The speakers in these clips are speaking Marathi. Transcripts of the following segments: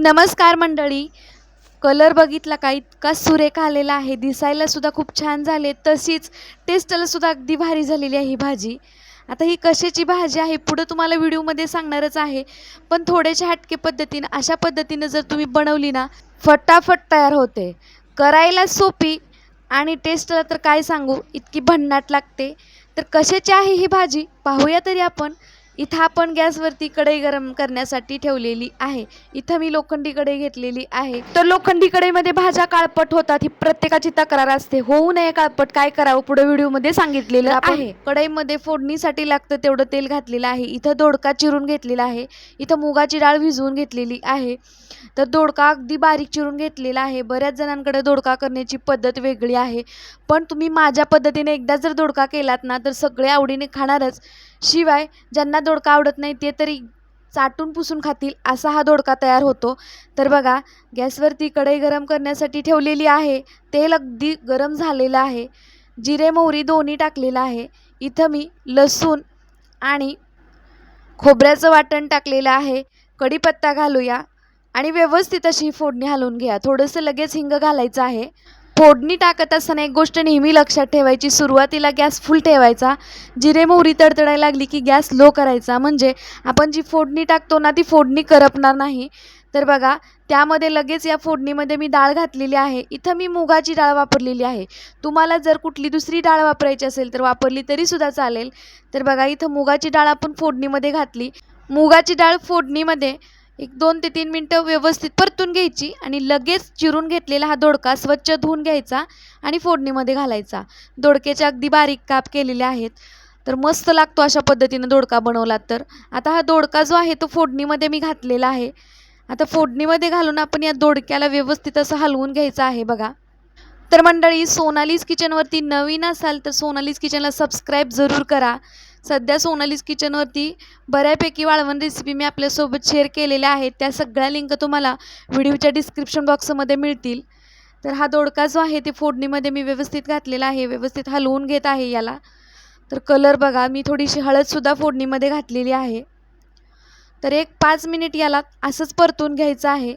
नमस्कार मंडळी. कलर बघितला का? इतका सुरेख आलेला आहे. दिसायला सुद्धा खूप छान झाले. तशीच टेस्टला सुद्धा अगदी भारी झालेली आहे ही भाजी. आता ही कशाची भाजी आहे? पुढं तुम्हाला व्हिडिओमध्ये सांगणारच आहे. पण थोड्याशा हटके पद्धतीनं अशा पद्धतीनं जर तुम्ही बनवली ना फटाफट तयार होते. करायला सोपी आणि टेस्टला तर काय सांगू? इतकी भन्नाट लागते. तर कशाची आहे ही भाजी? पाहूया तरी आपण. इथं आपण गॅसवरती कढई गरम करण्यासाठी ठेवलेली आहे. इथं मी लोखंडी कढई घेतलेली आहे. तर लोखंडी कढईमध्ये भाज्या काळपट होतात ही प्रत्येकाची तक्रार असते. होऊ नये काळपट काय करावं पुढे व्हिडिओमध्ये सांगितलेलं आहे. कढईमध्ये फोडणीसाठी लागतं तेवढं तेल घातलेलं आहे. इथं दोडका चिरून घेतलेला आहे. इथं मुगाची डाळ भिजवून घेतलेली आहे. तर दोडका अगदी बारीक चिरून घेतलेला आहे. बऱ्याच जणांकडे दोडका करण्याची पद्धत वेगळी आहे. पण तुम्ही माझ्या पद्धतीने एकदा जर दोडका केलात ना तर सगळे आवडीने खाणारच. शिवाय ज्यांना दोडका आवडत नाही ते तरी चाटून पुसून खातील असा हा दोडका तयार होतो. तर बघा गॅसवरती कढई गरम करण्यासाठी ठेवलेली आहे. तेल अगदी गरम झालेलं आहे. जिरे मोहरी दोन्ही टाकलेलं आहे. इथं मी लसूण आणि खोबऱ्याचं वाटण टाकलेलं आहे. कढीपत्ता घालूया आणि व्यवस्थित अशी फोडणी हलवून घ्या. थोडंसं लगेच हिंग घालायचं आहे. फोडणी टाकत असताना एक गोष्ट नेहमी लक्षात ठेवायची सुरुवातीला गॅस फुल ठेवायचा जिरे मोहरी तडतडायला लागली की गॅस लो करायचा. म्हणजे आपण जी फोडणी टाकतो ना ती फोडणी करपणार नाही. तर बघा त्यामध्ये लगेच या फोडणीमध्ये मी डाळ घातलेली आहे. इथं मी मुगाची डाळ वापरलेली आहे. तुम्हाला जर कुठली दुसरी डाळ वापरायची असेल तर वापरली तरीसुद्धा चालेल. तर बघा इथं मुगाची डाळ आपण फोडणीमध्ये घातली. मुगाची डाळ फोडणीमध्ये एक दोन ते तीन मिनटं व्यवस्थित परतून घ्यायची आणि लगेच चिरून घेतलेला हा दोडका स्वच्छ धुवून घ्यायचा आणि फोडणीमध्ये घालायचा. दोडक्याचे अगदी बारीक काप केलेले आहेत. तर मस्त लागतो अशा पद्धतीनं दोडका बनवला तर. आता हा दोडका जो आहे तो फोडणीमध्ये मी घातलेला आहे. आता फोडणीमध्ये घालून आपण या दोडक्याला व्यवस्थित असं हलवून घ्यायचं आहे बघा. तर मंडळी सोनालीज किचनवरती नवीन असाल तर सोनालीज किचनला सबस्क्राईब जरूर करा. सध्या सोनालीज किचनवरती बऱ्यापैकी वाळवण रेसिपी मी आपल्यासोबत शेअर केलेल्या आहेत. त्या सगळ्या लिंक तुम्हाला व्हिडिओच्या डिस्क्रिप्शन बॉक्समध्ये मिळतील. तर हा दोडका जो आहे ते फोडणीमध्ये मी व्यवस्थित घातलेला आहे. व्यवस्थित हलवून घेत आहे याला. तर कलर बघा मी थोडीशी हळदसुद्धा फोडणीमध्ये घातलेली आहे. तर एक पाच मिनिट याला असंच परतून घ्यायचं आहे.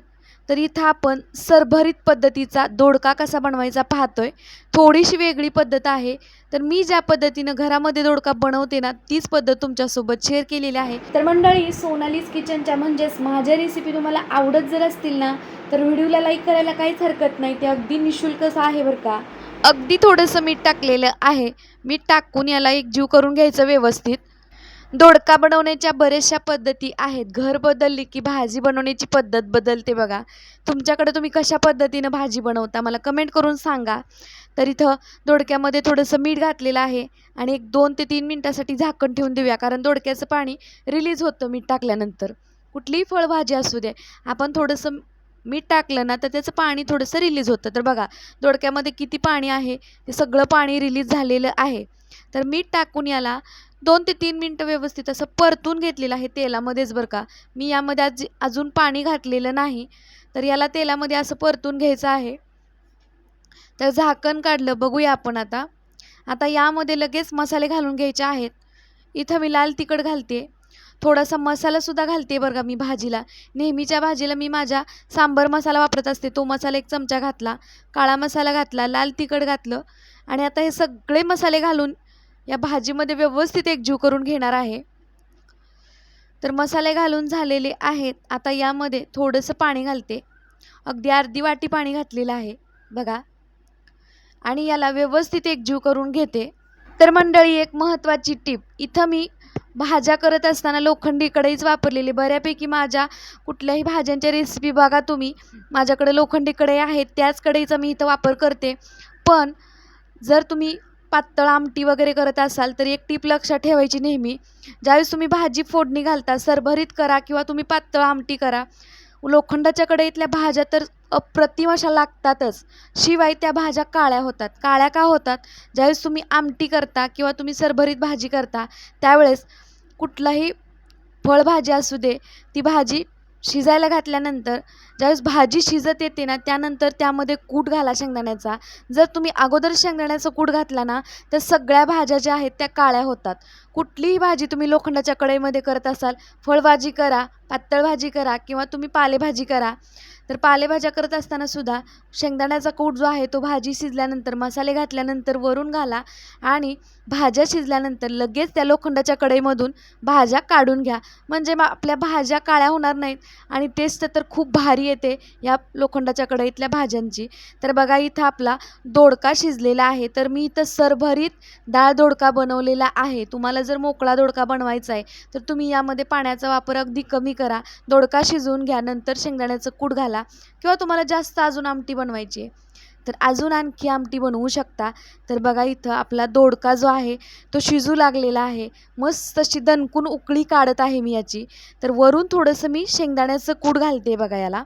तर इथं आपण सरभरीत पद्धतीचा दोडका कसा बनवायचा पाहतोय. थोडीशी वेगळी पद्धत आहे. तर मी ज्या पद्धतीनं घरामध्ये दोडका बनवते ना तीच पद्धत तुमच्यासोबत शेअर केलेली आहे. तर मंडळी सोनालीज किचनच्या म्हणजेच माझ्या रेसिपी तुम्हाला आवडत जर असतील ना तर व्हिडिओला लाईक करायला काहीच हरकत नाही. ते अगदी निशुल्कच आहे बरं का. अगदी थोडंसं मीठ टाकलेलं आहे. मीठ टाकून याला एक जीव करून घ्यायचं व्यवस्थित. दोडका बनवण्याच्या बऱ्याचशा पद्धती आहेत. घर बदलली की भाजी बनवण्याची पद्धत बदलते बघा. तुमच्याकडे तुम्ही कशा पद्धतीनं भाजी बनवता मला कमेंट करून सांगा. तर इथं दोडक्यामध्ये थोडंसं मीठ घातलेलं आहे आणि एक दोन ते तीन मिनटासाठी झाकण ठेवून देऊया कारण दोडक्याचं पाणी रिलीज होतं मीठ टाकल्यानंतर. कुठलीही फळभाजी असू दे आपण थोडंसं मीठ टाकलं ना तर त्याचं पाणी थोडंसं रिलीज होतं. तर बघा दोडक्यामध्ये किती पाणी आहे? ते सगळं पाणी रिलीज झालेलं आहे. तर मीठ टाकून याला दोन ते तीन मिनटं व्यवस्थित असं परतून घेतलेलं आहे तेलामध्येच बरं का. मी यामध्ये आज अजून पाणी घातलेलं नाही तर याला तेलामध्ये असं परतून घ्यायचं आहे. तर झाकण काढलं बघूया आपण आता. आता यामध्ये लगेच मसाले घालून घ्यायचे आहेत. इथं मी लाल तिखट घालते. थोडासा मसालासुद्धा घालते बरं का मी भाजीला. नेहमीच्या भाजीला मी माझ्या सांबर मसाला वापरत असते. तो मसाला एक चमचा घातला काळा मसाला घातला लाल तिखट घातलं आणि आता हे सगळे मसाले घालून या भाजीमध्ये व्यवस्थित एकजीव करून घेणार आहे. तर मसाले घालून झालेले आहेत. आता यामध्ये थोडंसं पाणी घालते. अगदी अर्धी वाटी पाणी घातलेलं आहे. बघा. आणि याला व्यवस्थित एकजीव करून घेते. तर मंडळी एक महत्त्वाची टीप. इथं मी भाज्या करत असताना लोखंडी कढईच वापरलेली. बऱ्यापैकी माझ्या कुठल्याही भाज्यांच्या रेसिपी बघा तुम्ही. माझ्याकडे लोखंडी कढई आहेत. त्याच कढईचा मी इथं वापर करते. पण जर तुम्ही पातळ आमटी वगैरे करत असाल तर एक टीप लक्षात ठेवायची नेहमी. ज्यावेळेस तुम्ही भाजी फोडणी घालता सरभरीत करा किंवा तुम्ही पातळ आमटी करा. लोखंडाच्या कढईतल्या भाज्या तर अप्रतिम अशा लागतातच. शिवाय त्या भाज्या काळ्या होतात. काळ्या का होतात? ज्यावेळेस तुम्ही आमटी करता किंवा तुम्ही सरभरीत भाजी करता त्यावेळेस कुठलाही फळभाजी असू दे ती भाजी शिजायला घातल्यानंतर ज्यावेळेस भाजी शिजत येते ना त्यानंतर त्यामध्ये कूट घाला शेंगदाण्याचा. जर तुम्ही अगोदर शेंगदाण्याचं कूट घातला ना तर सगळ्या भाज्या ज्या आहेत त्या काळ्या होतात. कुठलीही भाजी तुम्ही लोखंडाच्या कढईमध्ये करत असाल फळभाजी करा पातळ भाजी करा किंवा तुम्ही पालेभाजी करा. तर पालेभाज्या करत असताना सुद्धा शेंगदाण्याचा कूट जो आहे तो भाजी शिजल्यानंतर मसाले घातल्यानंतर वरून घाला आणि भाज्या शिजल्यानंतर लगेच त्या लोखंडाच्या कढईमधून भाज्या काढून घ्या. म्हणजे मग आपल्या भाज्या काळ्या होणार नाहीत आणि टेस्ट तर खूप भारी येते या लोखंडाच्या कढईतल्या भाज्यांची. तर बघा इथं आपला दोडका शिजलेला आहे. तर मी इथं सरभरीत डाळ दोडका बनवलेला आहे. तुम्हाला जर मोकळा दोडका बनवायचा आहे तर तुम्ही यामध्ये पाण्याचा वापर अगदी कमी करा. दोडका शिजवून घ्या नंतर शेंगदाण्याचं कूट घाला किंवा तुम्हाला जास्त अजून आमटी बनवायची आहे. तर अजून आणखी आमटी बनवू शकता. तर बघा इथं आपला दोडका जो आहे तो शिजू लागलेला आहे. मस्त अशी दणकून उकळी काढत आहे मी याची. तर वरून थोडंसं मी शेंगदाण्याचं कूट घालते बघा याला.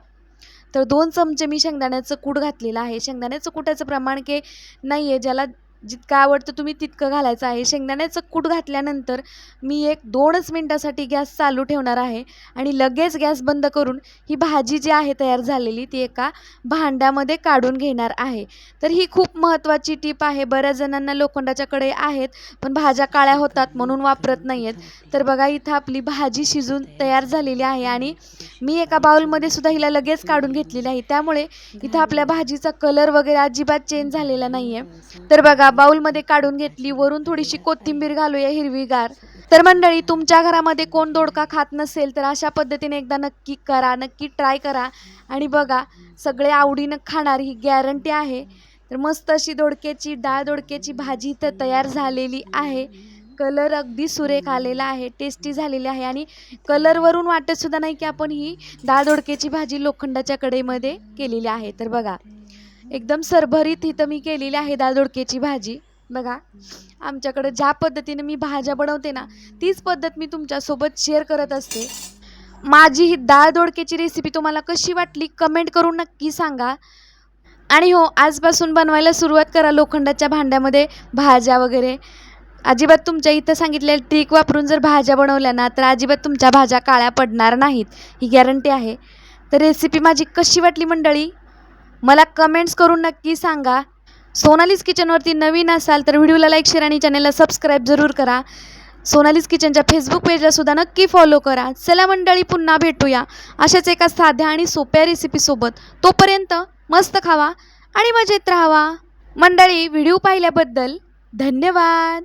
तर दोन चमचे मी शेंगदाण्याचं कूट घातलेलं आहे. शेंगदाण्याचं कुटाचं प्रमाण के नाही आहे ज्याला जितकं आवडतं तुम्ही तितकं घालायचं आहे. शेंगदाण्याचं कूट घातल्यानंतर मी एक दोनच मिनटासाठी गॅस चालू ठेवणार आहे आणि लगेच गॅस बंद करून ही भाजी जी आहे तयार झालेली ती एका भांड्यामध्ये काढून घेणार आहे. तर ही खूप महत्त्वाची टीप आहे. बऱ्याच जणांना लोखंडाच्याकडे आहेत पण भाज्या काळ्या होतात म्हणून वापरत नाही आहेत तर बघा इथं आपली भाजी शिजून तयार झालेली आहे आणि मी एका बाउलमध्ये सुद्धा हिला लगेच काढून घेतलेली आहे. त्यामुळे इथं आपल्या भाजीचा कलर वगैरे अजिबात चेंज झालेला नाही आहे तर बघा बाउलमध्ये काढून घेतली वरून थोडीशी कोथिंबीर घालूया हिरवीगार. तर मंडळी तुमच्या घरामध्ये कोण दोडका खात नसेल तर अशा पद्धतीने एकदा नक्की करा नक्की ट्राय करा. आणि बघा सगळे आवडीनं खाणार ही गॅरंटी आहे. तर मस्त अशी दोडक्याची डाळ दोडक्याची भाजी तर तयार झालेली आहे. कलर अगदी सुरेख आलेला आहे टेस्टी झालेली आहे. आणि कलरवरून वाटतसुद्धा नाही की आपण ही डाळ दोडक्याची भाजी लोखंडाच्या कडेमध्ये केलेली आहे. तर बघा एकदम सरभरीत इथं मी केलेली आहे दाल दोडक्याची भाजी. बघा आमच्याकडं ज्या पद्धतीने मी भाज्या बनवते ना तीच पद्धत मी तुमच्यासोबत शेअर करत असते. माझी ही डाळ दोडक्याची रेसिपी तुम्हाला कशी वाटली कमेंट करून नक्की सांगा. आणि हो आजपासून बनवायला सुरुवात करा लोखंडाच्या भांड्यामध्ये भाज्या वगैरे. अजिबात तुमच्या इथं सांगितलेलं ट्रिक वापरून जर भाज्या बनवल्या ना तर अजिबात तुमच्या भाज्या काळ्या पडणार नाहीत. ही गॅरंटी आहे. तर रेसिपी माझी कशी वाटली मंडळी? मला कमेंट्स करून नक्की सांगा. सोनालीज किचनवरती नवीन असाल तर व्हिडिओला लाईक शेअर आणि चॅनलला सबस्क्राईब जरूर करा. सोनालीज किचनच्या फेसबुक पेजलासुद्धा नक्की फॉलो करा. चला मंडळी पुन्हा भेटूया. अशाच एका साध्या आणि सोप्या रेसिपीसोबत तोपर्यंत मस्त खावा आणि मजेत राहावा. मंडळी व्हिडिओ पाहिल्याबद्दल धन्यवाद.